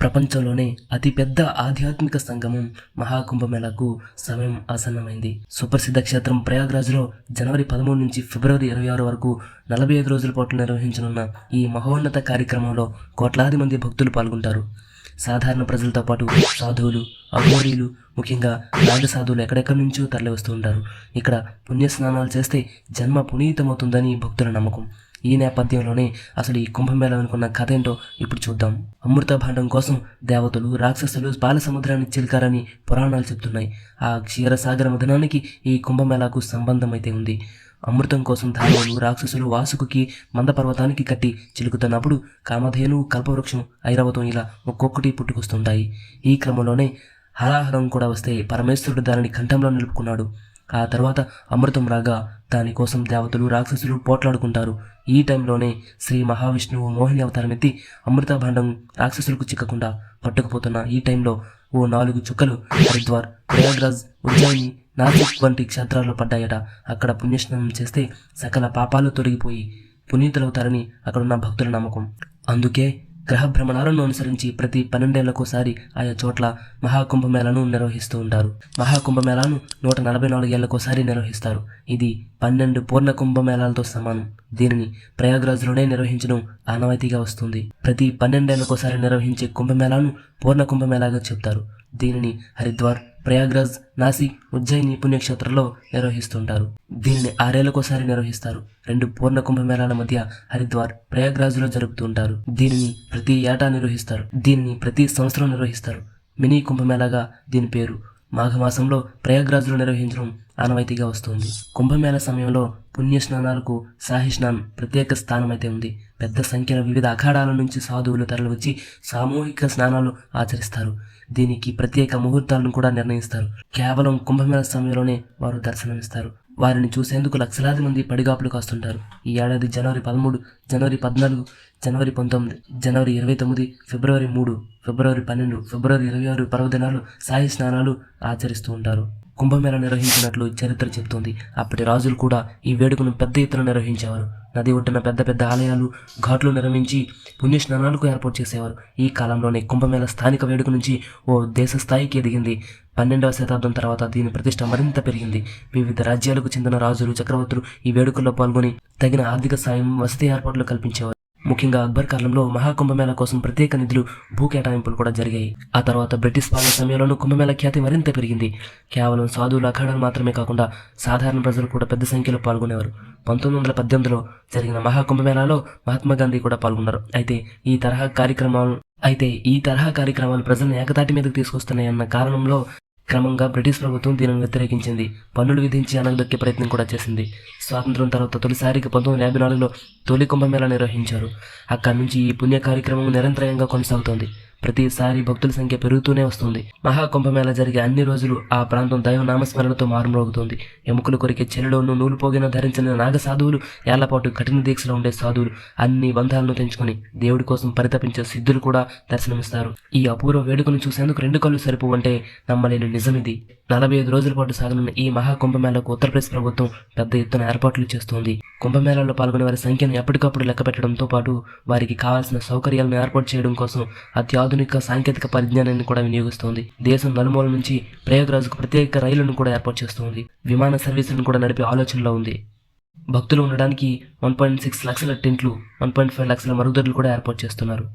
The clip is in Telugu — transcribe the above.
ప్రపంచంలోనే అతిపెద్ద ఆధ్యాత్మిక సంగమం మహాకుంభమేళాకు సమయం ఆసన్నమైంది. సుప్రసిద్ధ క్షేత్రం ప్రయాగ్రాజ్లో జనవరి పదమూడు నుంచి ఫిబ్రవరి ఇరవై ఆరు వరకు నలభై ఐదు రోజుల పాటు నిర్వహించనున్న ఈ మహోన్నత కార్యక్రమంలో కోట్లాది మంది భక్తులు పాల్గొంటారు. సాధారణ ప్రజలతో పాటు సాధువులు అఘోరీలు ముఖ్యంగా రాజ సాధువులు ఎక్కడెక్కడి నుంచో తరలి వస్తూ ఉంటారు. ఇక్కడ పుణ్య స్నానాలు చేస్తే జన్మ పునీతమవుతుందని భక్తుల నమ్మకం. ఈ నేపథ్యంలోనే అసలు ఈ కుంభమేళ అనుకున్న కథ ఏంటో ఇప్పుడు చూద్దాం. అమృత భాండం కోసం దేవతలు రాక్షసులు పాల సముద్రాన్ని చిలికారని పురాణాలు చెప్తున్నాయి. ఆ క్షీరసాగర మధనానికి ఈ కుంభమేళాకు సంబంధం అయితే ఉంది. అమృతం కోసం ధాన్యాలు రాక్షసులు వాసుకుకి మందపర్వతానికి కట్టి చిలుకుతున్నప్పుడు కామధేను కల్పవృక్షం ఐరావతం ఇలా ఒక్కొక్కటి పుట్టుకొస్తుంటాయి. ఈ క్రమంలోనే హలాహలం కూడా వస్తే పరమేశ్వరుడు దానిని కంఠంలో నిలుపుకున్నాడు. ఆ తర్వాత అమృతం రాగా దానికోసం దేవతలు రాక్షసులు పోట్లాడుకుంటారు. ఈ టైంలోనే శ్రీ మహావిష్ణువు మోహిని అవతారం ఎత్తి అమృతభాండం రాక్షసులకు చిక్కకుండా పట్టుకుపోతున్న ఈ టైంలో ఓ నాలుగు చుక్కలు హరిద్వార్ ప్రయాగ్రాజ్ ఉజ్జయిని నాసిక్ వంటి క్షేత్రాల్లో పడ్డాయట. అక్కడ పుణ్యస్నానం చేస్తే సకల పాపాలు తొలగిపోయి పునీతులవుతారని అక్కడున్న భక్తుల నమ్మకం. అందుకే గ్రహ భ్రమణాలను అనుసరించి ప్రతి పన్నెండేళ్ళకోసారి ఆయా చోట్ల మహాకుంభమేళను నిర్వహిస్తూ ఉంటారు. మహాకుంభమేళాను నూట నలభై నాలుగు ఏళ్ళకోసారి నిర్వహిస్తారు. ఇది పన్నెండు పూర్ణ కుంభమేళాలతో సమానం. దీనిని ప్రయాగ్రాజ్లోనే నిర్వహించడం ఆనవాయితీగా వస్తుంది. ప్రతి పన్నెండేళ్ళకోసారి నిర్వహించే కుంభమేళాను పూర్ణ కుంభమేళాగా చెప్తారు. దీనిని హరిద్వార్ ప్రయాగ్రాజ్ నాసిక్ ఉజ్జయిని పుణ్యక్షేత్రంలో నిర్వహిస్తుంటారు. దీనిని ఆరేళ్ళకోసారి నిర్వహిస్తారు. రెండు పూర్ణ కుంభమేళాల మధ్య హరిద్వార్ ప్రయాగ్రాజ్లో జరుపుతుంటారు. దీనిని ప్రతి ఏటా నిర్వహిస్తారు. దీనిని ప్రతి సంవత్సరం నిర్వహిస్తారు. మినీ కుంభమేళాగా దీని పేరు మాఘమాసంలో ప్రయాగ్రాజ్లో నిర్వహించడం ఆనవాయితీగా వస్తుంది. కుంభమేళ సమయంలో పుణ్య స్నానాలకు సాహి స్నానం ప్రత్యేక స్థానం అయితే ఉంది. పెద్ద సంఖ్యలో వివిధ అఖాడాల నుంచి సాధువులు తరలివచ్చి సామూహిక స్నానాలు ఆచరిస్తారు. దీనికి ప్రత్యేక ముహూర్తాలను కూడా నిర్ణయిస్తారు. కేవలం కుంభమేళ సమయంలోనే వారు దర్శనమిస్తారు. వారిని చూసేందుకు లక్షలాది మంది పడిగాపులు కాస్తుంటారు. ఈ ఏడాది జనవరి పదమూడు జనవరి పద్నాలుగు జనవరి పంతొమ్మిది జనవరి ఇరవై తొమ్మిది ఫిబ్రవరి మూడు ఫిబ్రవరి పన్నెండు ఫిబ్రవరి ఇరవై ఆరు పర్వదినాలు సాయి స్నానాలు ఆచరిస్తూ ఉంటారు. కుంభమేళ నిర్వహించినట్లు చరిత్ర చెబుతోంది అప్పటి రాజులు కూడా ఈ వేడుకను పెద్ద ఎత్తున నిర్వహించేవారు. నది ఒడ్డున పెద్ద పెద్ద ఆలయాలు ఘాట్లు నిర్మించి పుణ్య స్నానాలకు ఏర్పాటు చేసేవారు. ఈ కాలంలోనే కుంభమేళ స్థానిక వేడుక నుంచి ఓ దేశ స్థాయికి ఎదిగింది. పన్నెండవ శతాబ్దం తర్వాత దీని ప్రతిష్ట మరింత పెరిగింది. వివిధ రాజ్యాలకు చెందిన రాజులు చక్రవర్తులు ఈ వేడుకల్లో పాల్గొని తగిన ఆర్థిక సాయం వసతి ఏర్పాట్లు కల్పించేవారు. ముఖ్యంగా అక్బర్ కాలంలో మహాకుంభమేళ కోసం ప్రత్యేక నిధులు భూ కేటాయింపులు కూడా జరిగాయి. ఆ తర్వాత బ్రిటిష్ పాలన సమయంలోనూ కుంభమేళ ఖ్యాతి మరింత పెరిగింది. కేవలం సాధువులు అఖాడాలు మాత్రమే కాకుండా సాధారణ ప్రజలు కూడా పెద్ద సంఖ్యలో పాల్గొనేవారు. పంతొమ్మిది వందల పద్దెనిమిదిలో జరిగిన మహాకుంభమేళాలో మహాత్మా గాంధీ కూడా పాల్గొన్నారు. అయితే ఈ తరహా కార్యక్రమాలు అయితే ఈ తరహా కార్యక్రమాలు ప్రజలను ఏకతాటి మీదకు తీసుకొస్తున్నాయన్న కారణంలో క్రమంగా బ్రిటిష్ ప్రభుత్వం దీనిని వ్యతిరేకించింది. పన్నులు విధించి అనగదొక్కే ప్రయత్నం కూడా చేసింది. స్వాతంత్రం తర్వాత తొలిసారిగా పంతొమ్మిది యాభై నాలుగులో తొలి కుంభమేళా నిర్వహించారు. అక్కడి నుంచి ఈ పుణ్య కార్యక్రమం నిరంతరంగా కొనసాగుతోంది. ప్రతిసారి భక్తుల సంఖ్య పెరుగుతూనే వస్తుంది. మహాకుంభమేళ జరిగే అన్ని రోజులు ఆ ప్రాంతం దైవ నామస్మరణతో మారుమ్రోగుతుంది. ఎముకలు కొరికే చెరలోను నూలు పోగిన ధరించిన నాగ సాధువులు ఏళ్ళపాటు కఠిన దీక్షలో ఉండే సాధువులు అన్ని బంధాలను తెంచుకొని దేవుడి కోసం పరితపించే సిద్ధులు కూడా దర్శనమిస్తారు. ఈ అపూర్వ వేడుకను చూసేందుకు రెండు కళ్ళు సరిపోవంటే నమ్మలేని నిజమిది. నలభై ఐదు రోజుల పాటు సాగనున్న ఈ మహాకుంభమేళకు ఉత్తరప్రదేశ్ ప్రభుత్వం పెద్ద ఎత్తున ఏర్పాట్లు చేస్తోంది. కుంభమేళాలో పాల్గొనే వారి సంఖ్యను ఎప్పటికప్పుడు లెక్క పెట్టడంతో పాటు వారికి కావాల్సిన సౌకర్యాలను ఏర్పాటు చేయడం కోసం అత్యాధునిక సాంకేతిక పరిజ్ఞానాన్ని కూడా వినియోగిస్తోంది. దేశం నలుమూల నుంచి ప్రయాగ్రాజ్కు ప్రత్యేక రైళ్ళను కూడా ఏర్పాటు చేస్తోంది. విమాన సర్వీసులను కూడా నడిపే ఆలోచనలో ఉంది. భక్తులు ఉండడానికి వన్ పాయింట్ సిక్స్ లక్షల టెంట్లు వన్ పాయింట్ ఫైవ్ లక్షల మరుగుదొడ్లు కూడా ఏర్పాటు చేస్తున్నారు.